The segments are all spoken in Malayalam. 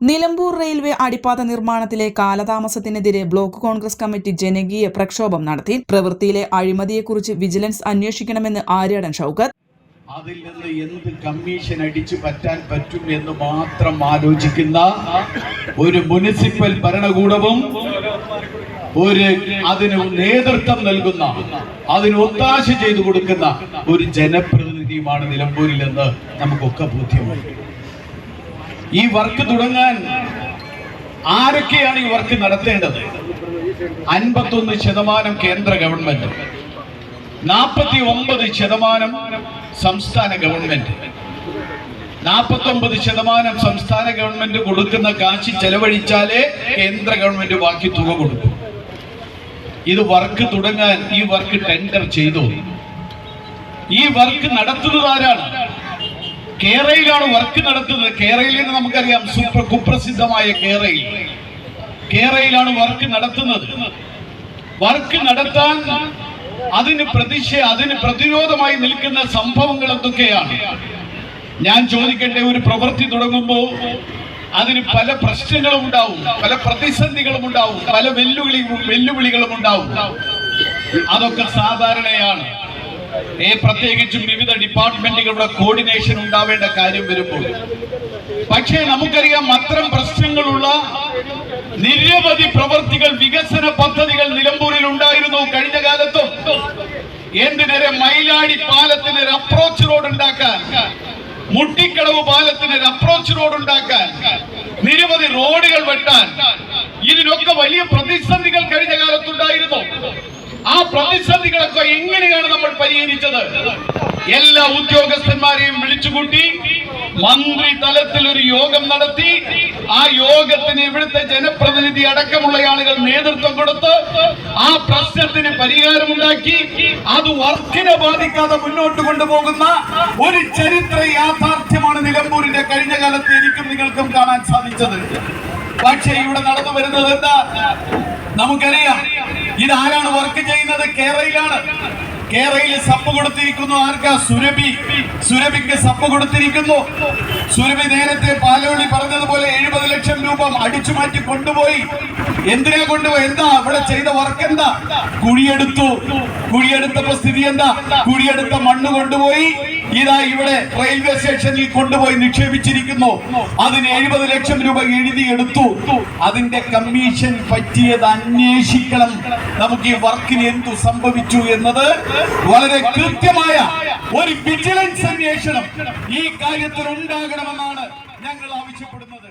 Nilambur railway അടിപ്പാത നിർമ്മാണത്തിലെ കാലതാമസത്തിനെതിരെ ബ്ലോക്ക് കോൺഗ്രസ് കമ്മിറ്റി ജനകീയ പ്രക്ഷോഭം നടത്തി. പ്രവൃത്തിയിലെ അഴിമതിയെക്കുറിച്ച് വിജിലൻസ് അന്വേഷിക്കണമെന്ന് ആര്യാടൻ ഷൗക്കത്ത്. അതിൽ നിന്ന് എന്ത് കമ്മീഷൻ അടിച്ചു പറ്റാൻ പറ്റും എന്ന് മാത്രം ആലോചിക്കുന്ന ഒരു മുനിസിപ്പൽ ഭരണകൂടവും ഒരു അതിന് നേതൃത്വം നൽകുന്ന അതിന് ഒത്താശ ചെയ്തു കൊടുക്കുന്ന ഒരു ജനപ്രതിനിധിയുമാണ് നിലമ്പൂരിൽ എന്ന് നമുക്കൊക്കെ ബോധ്യമായി. ഈ വർക്ക് തുടങ്ങാൻ ആരൊക്കെയാണ് ഈ വർക്ക് നടത്തേണ്ടത്? അൻപത്തൊന്ന് ശതമാനം കേന്ദ്ര ഗവൺമെന്റ് നാൽപ്പത്തി ഒമ്പത് ശതമാനം സംസ്ഥാന ഗവൺമെന്റ്. നാൽപ്പത്തൊമ്പത് ശതമാനം സംസ്ഥാന ഗവൺമെന്റ് കൊടുക്കുന്ന കാശ് ചെലവഴിച്ചാലേ കേന്ദ്ര ഗവൺമെന്റ് ബാക്കി തുക കൊടുക്കും. ഇത് വർക്ക് തുടങ്ങാൻ ഈ വർക്ക് ടെൻഡർ ചെയ്തു. ഈ വർക്ക് നടത്തുന്നത് ആരാണ് കേരളയിലാണ് വർക്ക് നടത്തുന്നത്. കേരളയിൽ നിന്ന് നമുക്കറിയാം സൂപ്പർ കുപ്രസിദ്ധമായ കേരളയിൽ കേരളയിലാണ് വർക്ക് നടത്തുന്നത്. വർക്ക് നടത്താൻ അതിന് പ്രതിഷേ അതിന് പ്രതിരോധമായി നിൽക്കുന്ന സംഭവങ്ങൾ എന്തൊക്കെയാണ്? ഞാൻ ചോദിക്കട്ടെ ഒരു പ്രവൃത്തി തുടങ്ങുമ്പോൾ അതിന് പല പ്രശ്നങ്ങളും ഉണ്ടാവും പല പ്രതിസന്ധികളും ഉണ്ടാവും പല വെല്ലുവിളി വെല്ലുവിളികളും ഉണ്ടാവും. അതൊക്കെ സാധാരണയാണ്. പ്രത്യേകിച്ചും വിവിധ ഡിപ്പാർട്ട്മെന്റുകളുടെ കോർഡിനേഷൻ ഉണ്ടാവേണ്ട കാര്യം വരുമ്പോൾ. പക്ഷേ നമുക്കറിയാം അത്തരം പ്രശ്നങ്ങളുള്ള നിരവധി പ്രവർത്തികൾ വികസന പദ്ധതികൾ നിലമ്പൂരിൽ ഉണ്ടായിരുന്നു കഴിഞ്ഞ കാലത്തും. എന്തിനേറെ മൈലാടി പാലത്തിന് ഒരു അപ്രോച്ച് റോഡ് ഉണ്ടാക്കാൻ മുട്ടിക്കടവ് പാലത്തിന് ഒരു അപ്രോച്ച് റോഡ് ഉണ്ടാക്കാൻ നിരവധി റോഡുകൾ വെട്ടാൻ ഇതിനൊക്കെ വലിയ പ്രതിസന്ധികൾ കഴിഞ്ഞ കാലത്തുണ്ടായിരുന്നു. ആ പ്രതിസന്ധികളൊക്കെ എങ്ങനെയാണ് നമ്മൾ പരിഹരിച്ചത്? എല്ലാ ഉദ്യോഗസ്ഥന്മാരെയും വിളിച്ചുകൂട്ടി മന്ത്രി തലത്തിൽ ഒരു യോഗം നടത്തി ആ യോഗത്തിന് ഇവിടുത്തെ ജനപ്രതിനിധി അടക്കമുള്ള ആളുകൾ നേതൃത്വം കൊടുത്ത് ആ പ്രശ്നത്തിന് പരിഹാരമുണ്ടാക്കി അത് വർക്കിനെ ബാധിക്കാതെ മുന്നോട്ട് കൊണ്ടുപോകുന്ന ഒരു ചരിത്ര യാഥാർത്ഥ്യമാണ് നിലമ്പൂരിന്റെ കഴിഞ്ഞ കാലത്ത് എനിക്കും നിങ്ങൾക്കും കാണാൻ സാധിച്ചത്. പക്ഷേ ഇവിടെ നടന്നു വരുന്നത് എന്താ? നമുക്കറിയാം. ഇതാരാണ് വർക്ക് ചെയ്യുന്നത്? കേരളയിലാണ്. കേരളയിൽ സപ്പ് കൊടുത്തിരിക്കുന്നു. ആർക്കാ? സുരഭി. സുരഭിക്ക് സപ്പ് കൊടുത്തിരിക്കുന്നു. സുരഭി നേരത്തെ പാലോളി പറഞ്ഞതുപോലെ എഴുപത് ലക്ഷം രൂപ അടിച്ചു മാറ്റി കൊണ്ടുപോയി. എന്തിനാ കൊണ്ടുപോയി? എന്താ? അവിടെ ചെയ്ത വർക്ക് എന്താ? കുഴിയെടുത്തു. കുഴിയെടുത്തപ്പോ സ്ഥിതി എന്താ? കുഴിയെടുത്ത മണ്ണ് കൊണ്ടുപോയി. ഇതാ ഇവിടെ റെയിൽവേ സ്റ്റേഷനിൽ കൊണ്ടുപോയി നിക്ഷേപിച്ചിരിക്കുന്നു. അതിന് എഴുപത് ലക്ഷം രൂപ എഴുതിയെടുത്തു അതിന്റെ കമ്മീഷൻ പറ്റിയത് അന്വേഷിക്കണം. നമുക്ക് ഈ വർക്കിന് എന്തു സംഭവിച്ചു എന്നത് വളരെ കൃത്യമായ ഒരു വിജിലൻസ് അന്വേഷണം ഈ കാര്യത്തിൽ ഉണ്ടാകണമെന്നാണ് ഞങ്ങൾ ആവശ്യപ്പെടുന്നത്.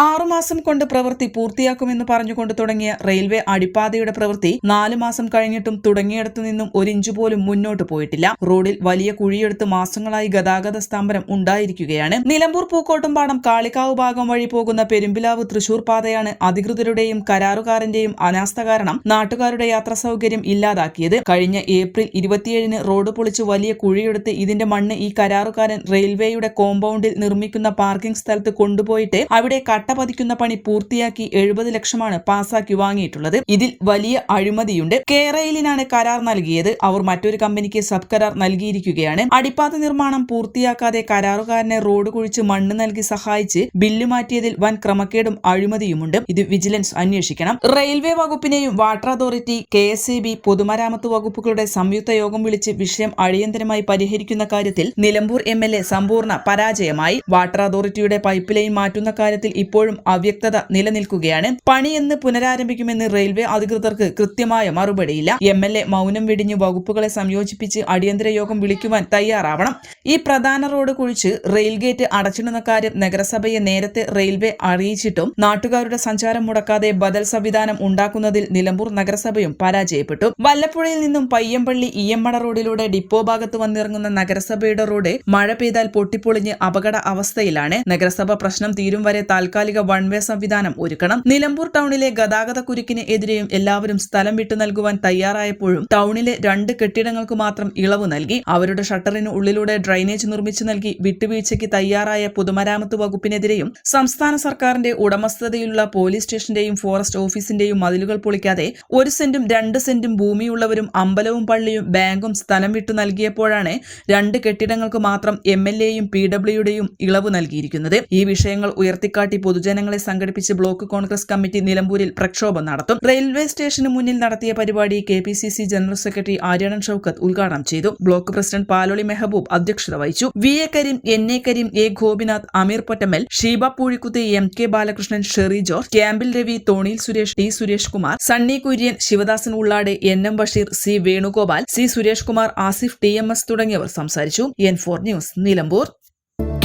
ആറുമാസം കൊണ്ട് പ്രവൃത്തി പൂർത്തിയാക്കുമെന്ന് പറഞ്ഞുകൊണ്ട് തുടങ്ങിയ റെയിൽവേ അടിപ്പാതയുടെ പ്രവൃത്തി നാലു മാസം കഴിഞ്ഞിട്ടും തുടങ്ങിയിടത്തു നിന്നും ഒരിഞ്ചു പോലും മുന്നോട്ട് പോയിട്ടില്ല. റോഡിൽ വലിയ കുഴിയെടുത്ത് മാസങ്ങളായി ഗതാഗത സ്തംഭനം ഉണ്ടായിരിക്കുകയാണ്. നിലമ്പൂർ പൂക്കോട്ടുംപാടം കാളിക്കാവ് ഭാഗം വഴി പോകുന്ന പെരുമ്പിലാവ് തൃശൂർ പാതയാണ് അധികൃതരുടെയും കരാറുകാരന്റെയും അനാസ്ഥ കാരണം നാട്ടുകാരുടെ യാത്രാ സൗകര്യം ഇല്ലാതാക്കിയത്. കഴിഞ്ഞ ഏപ്രിൽ ഇരുപത്തിയേഴിന് റോഡ് പൊളിച്ച് വലിയ കുഴിയെടുത്ത് ഇതിന്റെ മണ്ണ് ഈ കരാറുകാരൻ റെയിൽവേയുടെ കോമ്പൗണ്ടിൽ നിർമ്മിക്കുന്ന പാർക്കിംഗ് സ്ഥലത്ത് കൊണ്ടുപോയിട്ട് അവിടെ കട്ട പതിക്കുന്ന പണി പൂർത്തിയാക്കി എഴുപത് ലക്ഷമാണ് പാസാക്കി വാങ്ങിയിട്ടുള്ളത്. ഇതിൽ വലിയ അഴിമതിയുണ്ട്. കേരയിലിനാണ് കരാർ നൽകിയത്. അവർ മറ്റൊരു കമ്പനിക്ക് സബ് കരാർ നൽകിയിരിക്കുകയാണ്. അടിപ്പാത നിർമ്മാണം പൂർത്തിയാക്കാതെ കരാറുകാരനെ റോഡ് കുഴിച്ച് മണ്ണ് നൽകി സഹായിച്ച് ബില്ല് മാറ്റിയതിൽ വൻ ക്രമക്കേടും അഴിമതിയുമുണ്ട്. ഇത് വിജിലൻസ് അന്വേഷിക്കണം. Railway വകുപ്പിനെയും water authority K S E B പൊതുമരാമത്ത് വകുപ്പുകളുടെ സംയുക്ത യോഗം വിളിച്ച് വിഷയം അടിയന്തരമായി പരിഹരിക്കുന്ന കാര്യത്തിൽ നിലമ്പൂർ എം എൽ എ സമ്പൂർണ പരാജയമായി. വാട്ടർ അതോറിറ്റിയുടെ പൈപ്പ് ലൈൻ മാറ്റുന്ന കാര്യത്തിൽ ഇപ്പോഴും അവ്യക്തത നിലനിൽക്കുകയാണ്. പണിയെന്ന് പുനരാരംഭിക്കുമെന്ന് റെയിൽവേ അധികൃതർക്ക് കൃത്യമായ മറുപടിയില്ല. എം എൽ എ മൗനം വെടിഞ്ഞ് വകുപ്പുകളെ സംയോജിപ്പിച്ച് അടിയന്തര യോഗം വിളിക്കുവാൻ തയ്യാറാവണം. ഈ പ്രധാന റോഡ് കുഴിച്ച് റെയിൽ ഗേറ്റ് അടച്ചിടുന്ന കാര്യം നഗരസഭയെ നേരത്തെ റെയിൽവേ അറിയിച്ചിട്ടും നാട്ടുകാരുടെ സഞ്ചാരം മുടക്കാതെ ബദൽ സംവിധാനം ഉണ്ടാക്കുന്നതിൽ നിലമ്പൂർ നഗരസഭയും പരാജയപ്പെട്ടു. വല്ലപ്പുഴയിൽ നിന്നും പയ്യമ്പള്ളി ഇയമ്മട റോഡിലൂടെ ഡിപ്പോ ഭാഗത്ത് വന്നിറങ്ങുന്ന നഗരസഭയുടെ റോഡ് മഴ പെയ്താൽ പൊട്ടിപ്പൊളിഞ്ഞ് അപകട അവസ്ഥയിലാണ്. നഗരസഭ പ്രശ്നം തീരും വരെ താൽക്കാലിക താൽക്കാലിക വൺ വേ സംവിധാനം ഒരുക്കണം. നിലമ്പൂർ ടൗണിലെ ഗതാഗത കുരുക്കിന് എതിരെയും എല്ലാവരും സ്ഥലം വിട്ടു നൽകുവാൻ തയ്യാറായപ്പോഴും ടൗണിലെ രണ്ട് കെട്ടിടങ്ങൾക്ക് മാത്രം ഇളവ് നൽകി. അവരുടെ ഷട്ടറിന് ഉള്ളിലൂടെ ഡ്രൈനേജ് നിർമ്മിച്ചു നൽകി വിട്ടുവീഴ്ചയ്ക്ക് തയ്യാറായ പൊതുമരാമത്ത് വകുപ്പിനെതിരെയും സംസ്ഥാന സർക്കാരിന്റെ ഉടമസ്ഥതയിലുള്ള പോലീസ് സ്റ്റേഷന്റെയും ഫോറസ്റ്റ് ഓഫീസിന്റെയും മതിലുകൾ പൊളിക്കാതെ ഒരു സെന്റും രണ്ട് സെന്റും ഭൂമിയുള്ളവരും അമ്പലവും പള്ളിയും ബാങ്കും സ്ഥലം വിട്ടു നൽകിയപ്പോഴാണ് രണ്ട് കെട്ടിടങ്ങൾക്ക് മാത്രം എം എൽ എയും പി ഡബ്ല്യുടെയും ഇളവ് നൽകിയിരിക്കുന്നത്. ഈ വിഷയങ്ങൾ ഉയർത്തിക്കാട്ടി പൊതുജനങ്ങളെ സംഘടിപ്പിച്ച് ബ്ലോക്ക് കോൺഗ്രസ് കമ്മിറ്റി നിലമ്പൂരിൽ പ്രക്ഷോഭം നടത്തും. റെയിൽവേ സ്റ്റേഷന് മുന്നിൽ നടത്തിയ പരിപാടി K P C C general secretary Aryadan Shoukath ഉദ്ഘാടനം ചെയ്തു. ബ്ലോക്ക് പ്രസിഡന്റ് പാലോളി മെഹബൂബ് അധ്യക്ഷത വഹിച്ചു. V A Kareem N A Kareem A Gopinath Ameer Pottammal Sheeba Poozhikkuthi M K Balakrishnan Sherry George ക്യാമ്പിൽ രവി തോണിയിൽ Suresh T Suresh Kumar Sunny Kurian Sivadasan ഉള്ളാടെ N M Basheer C Venugopal C Suresh Kumar Asif T M S തുടങ്ങിയവർ സംസാരിച്ചു. N four news Nilambur.